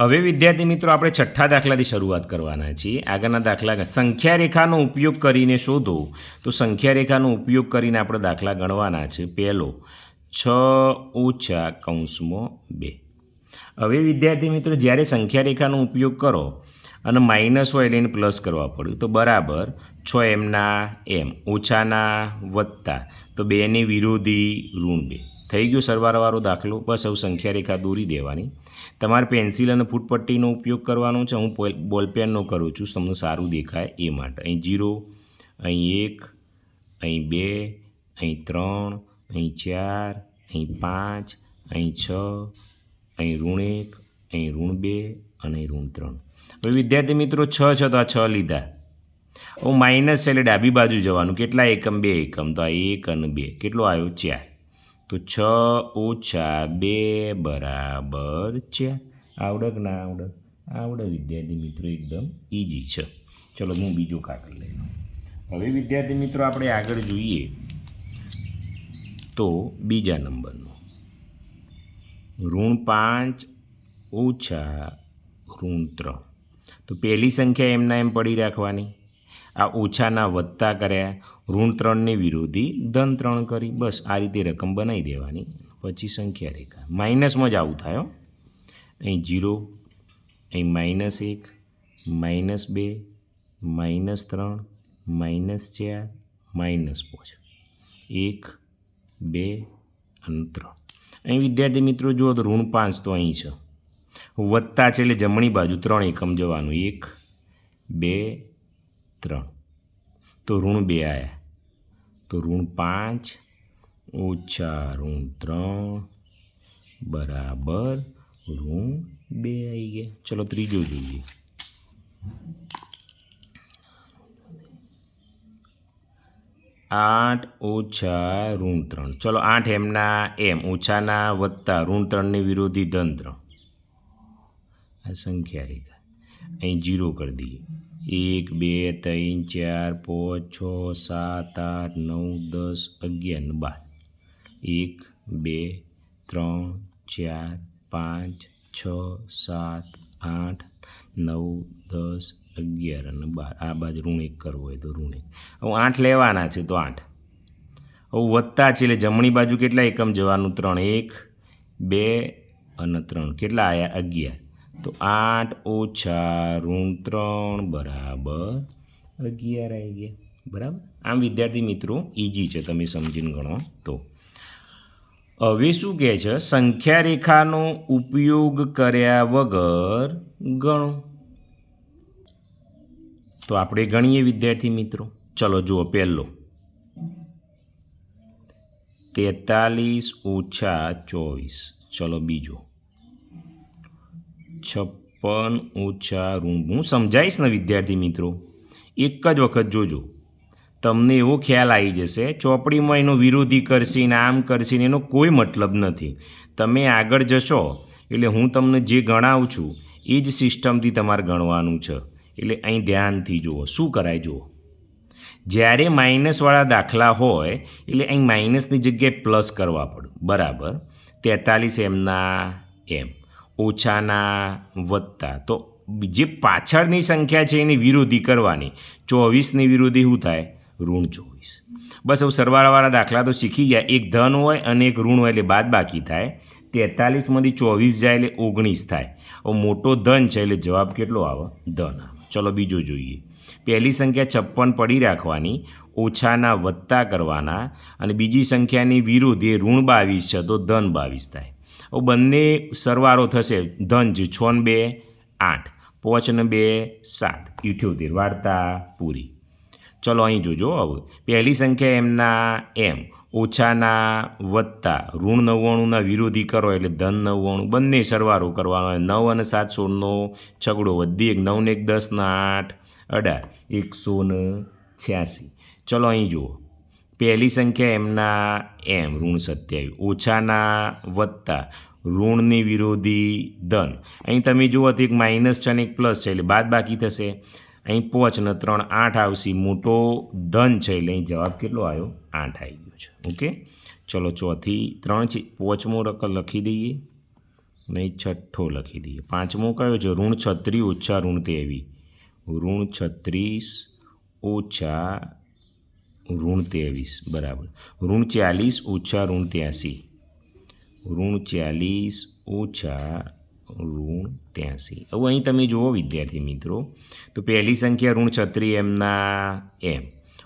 હવે વિદ્યાર્થી મિત્રો, આપણે છઠ્ઠા દાખલાથી શરૂઆત કરવાના છીએ. આગળના દાખલા સંખ્યા રેખાનો ઉપયોગ કરીને શોધો. તો સંખ્યા રેખાનો ઉપયોગ કરીને આપણે દાખલા ગણવાના છે. પહેલો, છ ઓછા કૌંસમાં બે. હવે વિદ્યાર્થી મિત્રો, જ્યારે સંખ્યા રેખાનો ઉપયોગ કરો અને માઇનસ હોય એટલે એને પ્લસ કરવા પડ્યું, તો બરાબર છ એમના એમ ઓછાના વત્તા. તો બેની વિરોધી ઋણ બે. થઈ ગયો સરવાળાવાળો દાખલો, બસ હવે સંખ્યા રેખા દોરી દેવાની. તમારે પેન્સિલ અને ફૂટપટ્ટીનો ઉપયોગ કરવાનો છે. હું બોલપેનનો કરું છું. તમને સારું દેખાય એ માટે. અહીં જીરો, અહીં એક, અહીં બે, અહીં ત્રણ, અહીં ચાર, અહીં પાંચ, અહીં છ, અહીં ઋણ એક, અહીં ઋણ બે અને ઋણ ત્રણ. હવે વિદ્યાર્થી મિત્રો, છ છ તો આ છ લીધા. હું માઇનસ એટલે ડાબી બાજુ જવાનું. કેટલા એકમ? બે એકમ. તો આ એક અને બે. કેટલો આવ્યો? ચાર. તો છ ઓછા બે બરાબર છે. આવડક ના આવડક? આવડે વિદ્યાર્થી મિત્રો એકદમ ઇઝી છે. ચલો હું બીજો કાગળ લઈ લઉં. હવે વિદ્યાર્થી મિત્રો આપણે આગળ જોઈએ તો બીજા નંબરનો. ઋણ પાંચ ઓછા ઋણ ત્રણ. તો પહેલી સંખ્યા એમના એમ પડી રાખવાની. આ ઓછાના વત્તા કર્યા ઋણ ત્રણની વિરોધી, ધન ત્રણ કરી, બસ આ રીતે રકમ બનાવી દેવાની. પછી સંખ્યા રેખા. માઇનસમાં જ આવું થાય અહીં જીરો, અહીં માઇનસ એક, માઇનસ બે, માઇનસ ત્રણ, માઇનસ ચાર, માઇનસ પાંચ. એક, બે અને ત્રણ. અહીં વિદ્યાર્થી મિત્રો, જુઓ તો ઋણ પાંચ તો અહીં છે. વત્તા છે એટલે જમણી બાજુ ત્રણ એકમ જવાનું. એક, બે ત્રણ તો ઋણ બે આવ્યા તો ઋણ પાંચ, ઓછા ઋણ ત્રણ, બરાબર. ઋણ બે આવી ગયા. ચલો ત્રીજો જોઈએ. આઠ, ઓછા ઋણ ત્રણ. ચલો આઠ એમના એમ, ઓછાના વત્તા ઋણ ત્રણની વિરોધી ધન ત્રણ. આ સંખ્યા રેખા. અહીં જીરો કરી દઈએ. એક, બે, ત્રણ, ચાર, પાંચ, છ, સાત, આઠ, નવ, દસ, અગિયાર બાર. એક, બે, ત્રણ, ચાર, પાંચ, છ, સાત, આઠ, નવ, દસ, અગિયાર અને બાર. આ બાજુ ઋણ કરવો હોય તો ઋણ એક. હવે આઠ લેવાના છે તો આઠ. હવે વત્તા છે એટલે જમણી બાજુ કેટલા એકમ જવાનું? ત્રણ. એક, બે અને ત્રણ. કેટલા આવ્યા અગિયાર. તો આઠ ઓછા ઋણ ત્રણ બરાબર અગિયાર આવી ગયા. બરાબર? આમ વિદ્યાર્થી મિત્રો ઇઝી છે, તમે સમજીને ગણો તો. હવે શું કહે છે? સંખ્યા રેખાનો ઉપયોગ કર્યા વગર ગણો. તો આપણે ગણીએ વિદ્યાર્થી મિત્રો. ચલો જુઓ પહેલો. તેતાલીસ ઓછા ચોવીસ. ચલો બીજો. છપ્પન ઓછા ઋણ હું સમજાવીશ ને વિદ્યાર્થી મિત્રો? એક જ વખત જોજો. તમને એવો ખ્યાલ આવી જશે, ચોપડીમાં એનો વિરોધી કરશે, ને આમ કરશે, ને એનો કોઈ મતલબ નથી. તમે આગળ જશો, એટલે હું તમને જે ગણાવું છું, એ જ સિસ્ટમથી તમારે ગણવાનું છે. એટલે અહીં ધ્યાનથી જુઓ. શું કરાય જુઓ? જ્યારે માઇનસવાળા દાખલા હોય, એટલે અહીં માઇનસની જગ્યાએ પ્લસ કરવા પડે. બરાબર? તેતાલીસ એમના એમ. ઓછાના વત્તા તો જે પાછળની સંખ્યા છે એની વિરોધી કરવાની. ચોવીસની વિરોધી શું થાય? ઋણ ચોવીસ. બસ હવે સરવાળાવાળા દાખલા તો શીખી ગયા. એક ધન હોય અને એક ઋણ હોય એટલે બાદ બાકી થાય. તેતાલીસમાંથી ચોવીસ જાય એટલે ઓગણીસ થાય. મોટો ધન છે એટલે જવાબ કેટલો આવે? ધન ચલો બીજો જોઈએ. પહેલી સંખ્યા છપ્પન પડી રાખવાની, ઓછાના વત્તા કરવાના અને બીજી સંખ્યાની વિરુદ્ધ એ ઋણ બાવીસ છે તો ધન બાવીસ થાય. બંને સરવારો થશે છ ને બે, આઠ. પાંચ ને બે, સાત. ઇઠ્યોતેર. વાર્તા પૂરી. ચલો અહીં જોજો હવે. પહેલી સંખ્યા એમના એમ. ઓછાના વત્તા. ઋણ નવ્વાણુંના વિરોધી કરો એટલે ધન નવ્વાણું. બંને સરવારો કરવાનો નવ અને સાત સોળનો છગડો વધી. એક નવને એક દસના આઠ અઢાર. એકસો ને છ્યાસી. ચલો અહીં જુઓ. પહેલી સંખ્યા એમના એમ, ઋણ સત્યાવીસ. ઓછાના વત્તા, ઋણની વિરોધી ધન. અહીં તમે જુઓ તો એક માઇનસ છે અને એક પ્લસ છે, એટલે બાદ બાકી થશે. અહીં પોચ ને ત્રણ આઠ આવશે. મોટો ધન છે, એટલે અહીં જવાબ કેટલો આવ્યો? આઠ આવી ગયો છે. ઓકે? ચલો, ચોથી ત્રણ છે. પોચમો રકમ લખી દઈએ. અને છઠ્ઠો લખી દઈએ. પાંચમો કયો છે? ઋણ છત્રીસ ઓછા ઋણ તેવી ઋણ છત્રીસ ઓછા ઋણ ત્રેવીસ, બરાબર. ઋણ ચાલીસ ઓછા ઋણ ત્યાંસી. ઋણ ચાલીસ ઓછા ઋણ ત્યાંસી. હવે અહીં તમે જુઓ વિદ્યાર્થી મિત્રો, તો પહેલી સંખ્યા ઋણ છત્રી એમના એમ,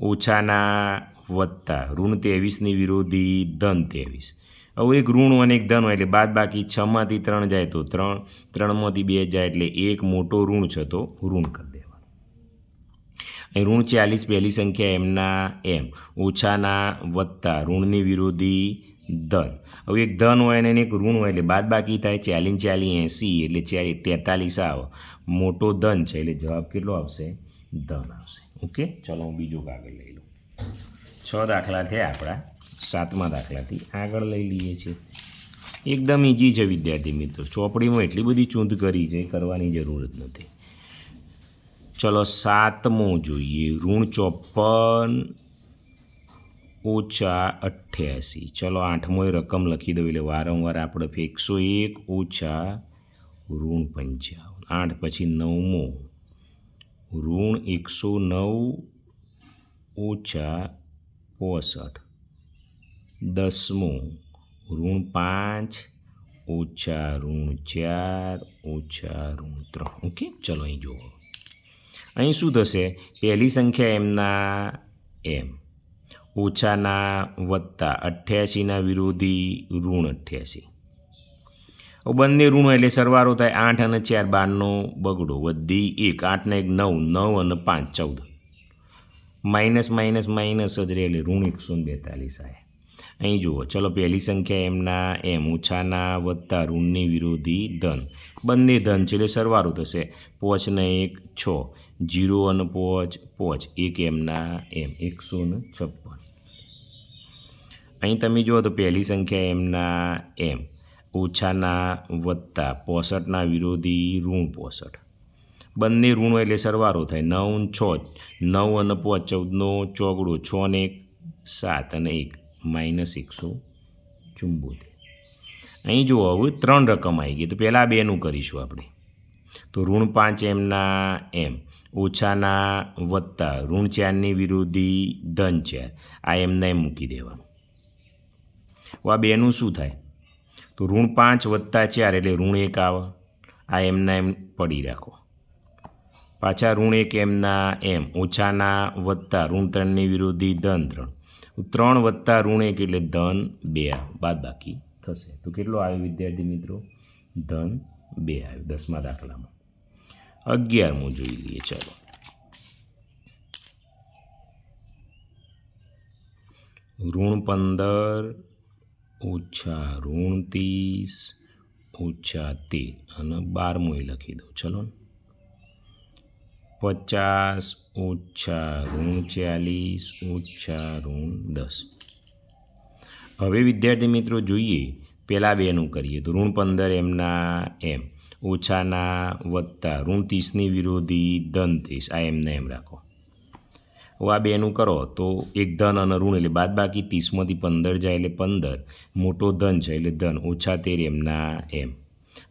ઓછાના વત્તા. ઋણ ત્રેવીસની વિરોધી ધન ત્રેવીસ. હવે એક ઋણ અને એક ધન હોય એટલે બાદ બાકી છમાંથી ત્રણ જાય તો ત્રણ, ત્રણમાંથી બે જાય એટલે એક મોટો ઋણ છે તો ઋણ કરી. ઋણ ચાલીસ પહેલી સંખ્યા એમના એમ. ઓછાના વત્તા ઋણની વિરોધી ધન. હવે એક ધન હોય અને એક ઋણ હોય એટલે બાદ બાકી થાય ચાલીસ ચાલી એંસી એટલે ચાલી તેતાલીસ આવે. મોટો ધન છે એટલે જવાબ કેટલો આવશે? ધન આવશે. ઓકે? ચલો હું બીજો કાગળ લઈ લઉં. છ દાખલા થયા આપણા. સાતમા દાખલાથી આગળ લઈ લઈએ છીએ. એકદમ ઇઝી છે વિદ્યાર્થી મિત્રો. ચોપડીમાં એટલી બધી ચૂંધ કરી છે, કરવાની જરૂર જ નથી. ચલો સાતમો જોઈએ. ઋણ ચોપન ઓછા અઠ્યાસી. ચલો એ રકમ લખી દઉં એટલે વારંવાર આપણે એકસો એક ઓછા ઋણ પંચાવન. આઠ પછી નવમો. ઋણ એકસો નવ ઓછા પોસઠ. દસમો. ઋણ પાંચ ઓછા ઋણ ચાર ઓછા ઋણ ત્રણ. ઓકે? ચલો અહીં જુઓ. અહીં શું થશે? પહેલી સંખ્યા એમના એમ. ઓછાના વત્તા અઠ્યાસીના વિરોધી ઋણ અઠ્યાસી બંને ઋણો એટલે સરવારો થાય આઠ અને ચાર, બારનો બગડો વધી એક, આઠને એક, નવ નવ અને પાંચ, ચૌદ. માઇનસ માઇનસ માઇનસ જ રહે એટલે ઋણ એકસો બેતાલીસ આવે અહીં જુઓ, ચલો પહેલી સંખ્યા એમના એમ ઓછાના વત્તા ઋણની વિરોધી ધન. બંને ધન છે એટલે સરવાળો થશે. પોચને એક, છ. જીરો અને પોચ પોચ. એક એમના એમ, એકસો ને છપ્પન. અહીં તમે જુઓ તો પહેલી સંખ્યા એમના એમ ઓછાના વત્તા પોસઠના વિરોધી ઋણ પોસઠ. બંને ઋણો એટલે સરવાળો થાય. નવ છ, નવ અને પોચ, ચૌદનો ચોગડો, છ ને એક, સાત અને એક. માઇનસ એકસો ચુંબોતેર. અહીં જુઓ, હવે ત્રણ રકમ આવી ગઈ. તો પહેલાં બેનું કરીશું આપણે. તો ઋણ પાંચ એમના એમ, ઓછાના વત્તા ઋણ ચારની વિરોધી ધન ચાર. આ એમને એમ મૂકી દેવાનું. હવે આ બેનું શું થાય? તો ઋણ પાંચ વત્તા ચાર એટલે ઋણ એક આવે. આ એમના એમ પડી રાખો. પાછા ઋણ એક એમના એમ, ઓછાના વત્તા ઋણ ત્રણની વિરોધી ધન ત્રણ. ત્રણ વત્તા ઋણ એક એટલે ધન બે બાદ બાકી થશે. તો કેટલો આવ્યો વિદ્યાર્થી મિત્રો? ધન બે આવ્યો દસમા દાખલામાં. અગિયારમું જોઈ લઈએ, ચાલો. ઋણ પંદર ઓછા ઋણ ત્રીસ ઓછા તેર. અને બારમું એ લખી દઉં. ચલો ને. પચાસ ઓછા ઋણ ચાલીસ ઓછા ઋણ દસ. હવે વિદ્યાર્થી મિત્રો જોઈએ, પહેલાં બેનું કરીએ તો ઋણ પંદર એમના એમ, ઓછાના વત્તા, ઋણ ત્રીસની વિરોધી ધન ત્રીસ, આ એમને એમ રાખો. હવે આ બેનું કરો તો એક ધન અને ઋણ એટલે બાદ બાકી ત્રીસમાંથી પંદર જાય એટલે પંદર, મોટો ધન છે એટલે ધન, ઓછા તેર એમના એમ.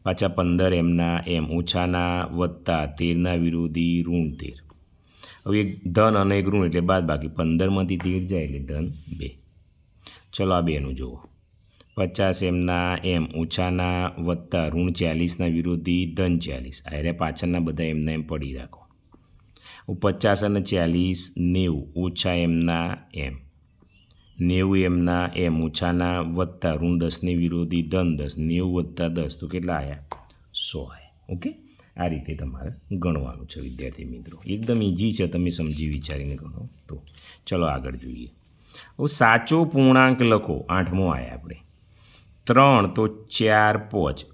પાછા પંદર એમના એમ ઓછાના વત્તા તેરના વિરોધી ઋણ તેર. હવે એક ધન અને એક ઋણ એટલે બાદ બાકી. પંદરમાંથી તેર જાય એટલે ધન બે. ચલો આ બેનું જુઓ. પચાસ એમના એમ ઓછાના વત્તા ઋણ ચાલીસના વિરોધી ધન ચાલીસ. આ રહ્યા પાછળના બધા એમના એમ પડી રાખો. પચાસ અને ચાલીસ નેવું, ઓછા એમના એમ. નેવું એમના એમ ઓછાના વત્તા ઋણ દસની વિરોધી ધન દસ, નેવું વત્તા દસ, તો કેટલા આવ્યા સો આવ્યા ઓકે? આ રીતે તમારે ગણવાનું છે, વિદ્યાર્થી મિત્રો. એકદમ ઇઝી છે, તમે સમજી વિચારીને ગણો. તો ચલો આગળ જોઈએ. હવે સાચો પૂર્ણાંક લખો. આઠમો આવ્યા આપણે. ત્રણ તો ચાર પાંચ.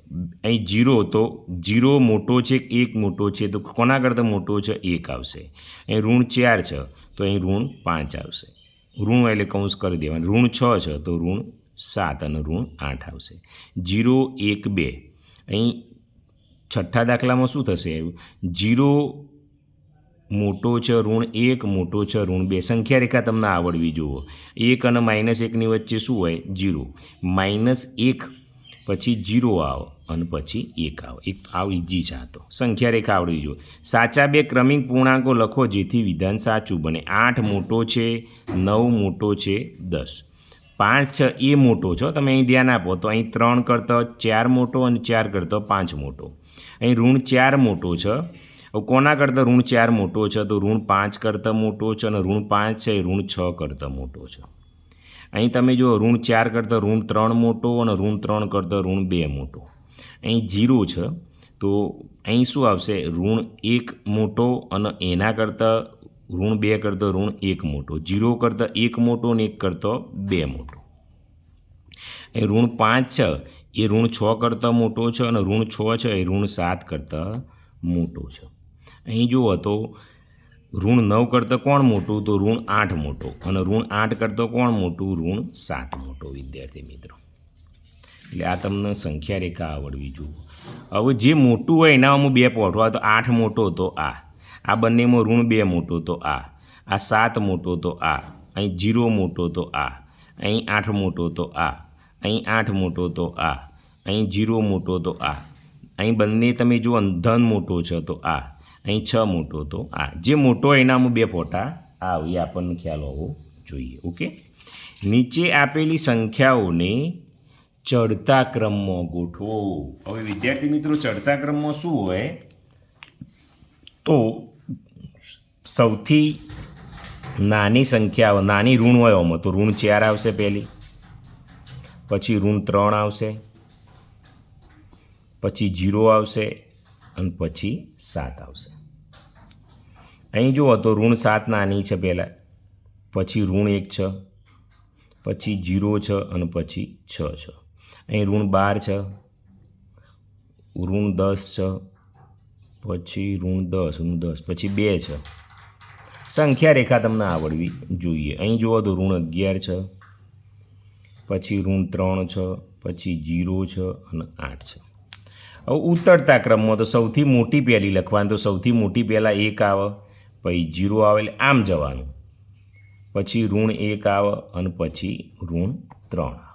અહીં જીરો તો જીરો મોટો છે, એક મોટો છે, તો કોના કરતાં મોટો છે? એક આવશે. અહીં ઋણ ચાર છે, તો અહીં ઋણ પાંચ આવશે. ઋણ એટલે કૌંસ કરી દેવાનું. ઋણ છ છે તો ઋણ સાત અને ઋણ આઠ આવશે. જીરો, એક, બે. અહીં છઠ્ઠા દાખલામાં શું થશે? જીરો મોટો છે ઋણ એક, મોટો છે ઋણ બે. સંખ્યા રેખા તમને આવડવી જુઓ. એક અને માઇનસ એકની વચ્ચે શું હોય? જીરો. માઇનસ એક પછી જીરો આવો અને પછી એક આવો. એક આવ ઇઝી છે તો. સંખ્યા રેખા આવડવી જોઈએ સાચા બે ક્રમિક પૂર્ણાંકો લખો જેથી વિધાન સાચું બને. આઠ મોટો છે, નવ મોટો છે, દસ. પાંચ છે, એ મોટો છો તમે અહીં ધ્યાન આપો તો અહીં ત્રણ કરતો ચાર મોટો અને ચાર કરતો પાંચ મોટો. અહીં ઋણ ચાર મોટો છે. કોના કરતાં ઋણ ચાર મોટો છે? તો ઋણ પાંચ કરતાં મોટો છે અને ઋણ પાંચ છે, એ ઋણ છ કરતાં મોટો છે. અહીં તમે જુઓ, ઋણ ચાર કરતાં ઋણ ત્રણ મોટો અને ઋણ ત્રણ કરતાં ઋણ બે મોટો. અહીં જીરો છે, તો અહીં શું આવશે? ઋણ એક મોટો અને એના કરતાં ઋણ બે કરતાં ઋણ એક મોટો. જીરો કરતાં એક મોટો અને એક કરતાં બે મોટો. અહીં ઋણ પાંચ છે, એ ઋણ છ કરતાં મોટો છે અને ઋણ છ છે, એ ઋણ સાત કરતાં મોટો છે. અહીં જુઓ તો ઋણ નવ કરતાં કોણ મોટું? તો ઋણ આઠ મોટો. અને ઋણ આઠ કરતાં કોણ મોટું? ઋણ સાત મોટો, વિદ્યાર્થી મિત્રો. એટલે આ તમને સંખ્યા રેખા આવડવી જોઈએ. હવે જે મોટું હોય એના હું બે પહોંચવા તો આઠ મોટો તો આ. આ બંનેમાં ઋણ બે મોટો તો આ. આ સાત મોટો તો આ. અહીં જીરો મોટો તો આ. અહીં આઠ મોટો તો આ. અહીં આઠ મોટો તો આ. અહીં જીરો મોટો તો આ. અહીં બંને તમે જુઓ ધન મોટો છે તો આ. અહીં છ મોટો તો આ જે મોટો હોય એનામાં બે ફોટા. આવ એ આપણને ખ્યાલ હોવો જોઈએ, ઓકે? નીચે આપેલી સંખ્યાઓને ચડતા ક્રમમાં ગોઠવો. હવે વિદ્યાર્થી મિત્રો ચડતા ક્રમમાં શું હોય? તો સૌથી નાની સંખ્યા નાની ઋણ હોય આમાં. તો ઋણ ચાર આવશે પહેલી, પછી ઋણ ત્રણ આવશે, પછી જીરો આવશે અને પછી સાત આવશે. અહીં જુઓ તો ઋણ સાત નાની છે પહેલાં. પછી ઋણ એક છે, પછી જીરો છે અને પછી છ છે. અહીં ઋણ બાર છે, ઋણ દસ છે, પછી ઋણ દસ ઋણ દસ, પછી બે છે. સંખ્યા રેખા તમને આવડવી જોઈએ. અહીં જુઓ તો ઋણ અગિયાર છે, પછી ઋણ ત્રણ છે, પછી જીરો છે અને આઠ છે. ઉતરતા ક્રમમાં તો સૌથી મોટી પહેલી લખવાની તો સૌથી મોટી પહેલાં એક આવે, પછી જીરો આવે એટલે આમ જવાનું. પછી ઋણ એક આવે અને પછી ઋણ ત્રણ. આવે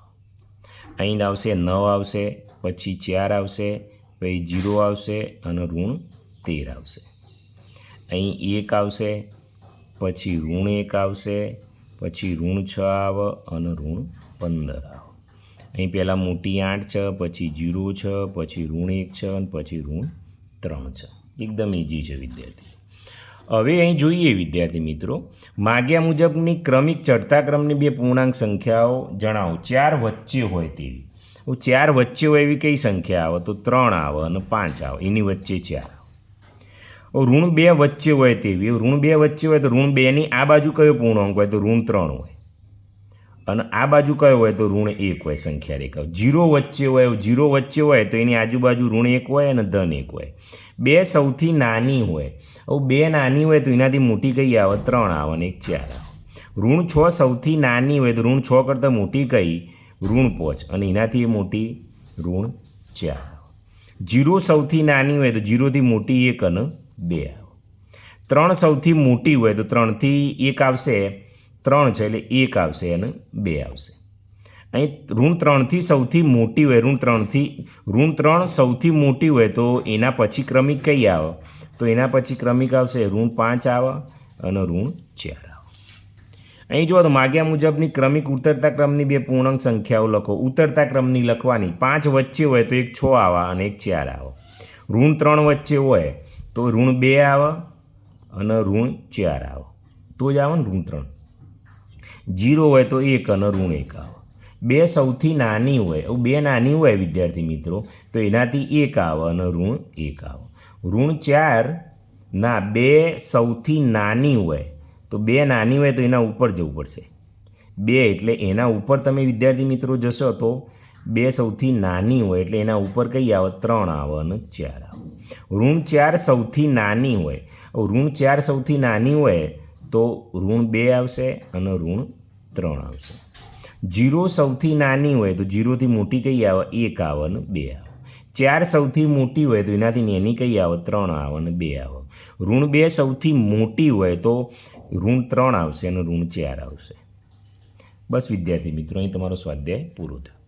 અહીં આવશે, નવ આવશે, પછી ચાર આવશે, પછી જીરો આવશે અને ઋણ તેર આવશે. અહીં એક આવશે, પછી ઋણ એક આવશે, પછી ઋણ છ આવે અને ઋણ પંદર આવે. અહીં પહેલાં મોટી આઠ છે, પછી જીરો છે, પછી ઋણ એક છે અને પછી ઋણ ત્રણ છે. એકદમ ઇઝી છે વિદ્યાર્થી. હવે અહીં જોઈએ વિદ્યાર્થી મિત્રો, માગ્યા મુજબની ક્રમિક ચડતા ક્રમની બે પૂર્ણાંક સંખ્યાઓ જણાવો. ચાર વચ્ચે હોય તેવી. ચાર વચ્ચે હોય એવી કઈ સંખ્યા આવે? તો ત્રણ આવે અને પાંચ આવે. એની વચ્ચે ચાર આવે. ઋણ બે વચ્ચે હોય તેવી. ઋણ બે વચ્ચે હોય તો ઋણ બેની આ બાજુ કયો પૂર્ણાંક હોય? તો ઋણ ત્રણ હોય. અને આ બાજુ કયો હોય તો ઋણ એક હોય સંખ્યા રેખા જીરો વચ્ચે હોય, જીરો વચ્ચે હોય તો એની આજુબાજુ ઋણ એક હોય અને ધન એક હોય. બે સૌથી નાની હોય. હવે બે નાની હોય તો એનાથી મોટી કઈ આવે? ત્રણ આવે અને એક ચાર આવે. ઋણ છ સૌથી નાની હોય તો ઋણ છ કરતાં મોટી કઈ? ઋણ પોચ. અને એનાથી મોટી ઋણ ચાર આવે. જીરો સૌથી નાની હોય તો જીરોથી મોટી એક અને બે આવે. ત્રણ સૌથી મોટી હોય તો ત્રણથી એક આવશે. ત્રણ છે એટલે એક આવશે અને બે આવશે. અહીં ઋણ ત્રણથી સૌથી મોટી હોય, ઋણ ત્રણથી, ઋણ ત્રણ સૌથી મોટી હોય તો એના પછી ક્રમિક કઈ આવે? તો એના પછી ક્રમિક આવશે, ઋણ પાંચ આવે અને ઋણ ચાર આવે. અહીં જુઓ તો માગ્યા મુજબની ક્રમિક ઉતરતા ક્રમની બે પૂર્ણાંક સંખ્યાઓ લખો. ઉતરતા ક્રમની લખવાની પાંચ વચ્ચે હોય તો એક છ આવે અને એક ચાર આવે. ઋણ ત્રણ વચ્ચે હોય તો ઋણ બે આવે અને ઋણ ચાર આવે. તો જ આવે ને ઋણ ત્રણ. જીરો હોય તો એક અને ઋણ એક આવે. બે સૌથી નાની હોય બે નાની હોય વિદ્યાર્થી મિત્રો, તો એનાથી એક આવે અને ઋણ એક આવે. ઋણ ચાર ના બે સૌથી નાની હોય, તો બે નાની હોય તો એના ઉપર જવું પડશે. બે એટલે એના ઉપર તમે વિદ્યાર્થી મિત્રો જશો તો બે સૌથી નાની હોય એટલે એના ઉપર કઈ આવે? ત્રણ આવે અને ચાર આવે. ઋણ ચાર સૌથી નાની હોય, ઋણ ચાર સૌથી નાની હોય તો ઋણ બે આવશે અને ઋણ ત્રણ આવશે. જીરો સૌથી નાની હોય તો જીરોથી મોટી કઈ આવે? એક આવે અને બે આવે. ચાર સૌથી મોટી હોય તો એનાથી નાની કઈ આવે? ત્રણ આવે અને બે આવે. ઋણ બે સૌથી મોટી હોય તો ઋણ ત્રણ આવશે અને ઋણ ચાર આવશે. બસ વિદ્યાર્થી મિત્રો, અહીં તમારો સ્વાધ્યાય પૂરો થયો.